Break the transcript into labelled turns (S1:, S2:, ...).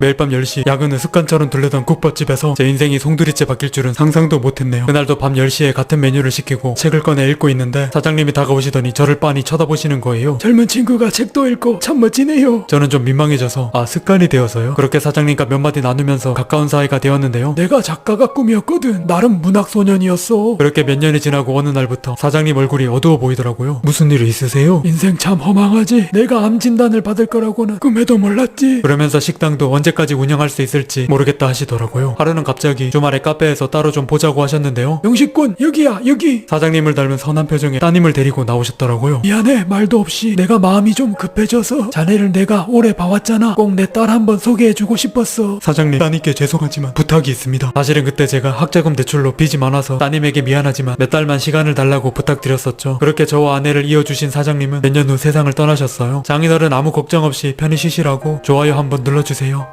S1: 매일 밤 10시 야근은 습관처럼 들르던 국밥집에서 제 인생이 송두리째 바뀔 줄은 상상도 못했네요. 그날도 밤 10시에 같은 메뉴를 시키고 책을 꺼내 읽고 있는데 사장님이 다가오시더니 저를 빤히 쳐다보시는 거예요. 젊은 친구가 책도 읽고 참 멋지네요. 저는 좀 민망해져서 아 습관이 되어서요. 그렇게 사장님과 몇 마디 나누면서 가까운 사이가 되었는데요. 내가 작가가 꿈이었거든. 나름 문학 소년이었어. 그렇게 몇 년이 지나고 어느 날부터 사장님 얼굴이 어두워 보이더라고요. 무슨 일 있으세요? 인생 참 허망하지. 내가 암 진단을 받을 거라고는 꿈에도 몰랐지. 그러면서 식당도 언제까지 운영할 수 있을지 모르겠다 하시더라고요. 하루는 갑자기 주말에 카페에서 따로 좀 보자고 하셨는데요. 영식군 여기야 여기. 사장님을 닮은 선한 표정에 따님을 데리고 나오셨더라고요. 미안해 말도 없이 내가 마음이 좀 급해져서 자네를 내가 오래 봐왔잖아. 꼭 내 딸 한번 소개해주고 싶었어. 사장님 따님께 죄송하지만 부탁이 있습니다. 사실은 그때 제가 학자금 대출로 빚이 많아서 따님에게 미안하지만 몇 달만 시간을 달라고 부탁드렸었죠. 그렇게 저와 아내를 이어주신 사장님은 몇 년 후 세상을 떠나셨어요. 장인어른 아무 걱정 없이 편히 쉬시라고 좋아요 한번 눌러주세요.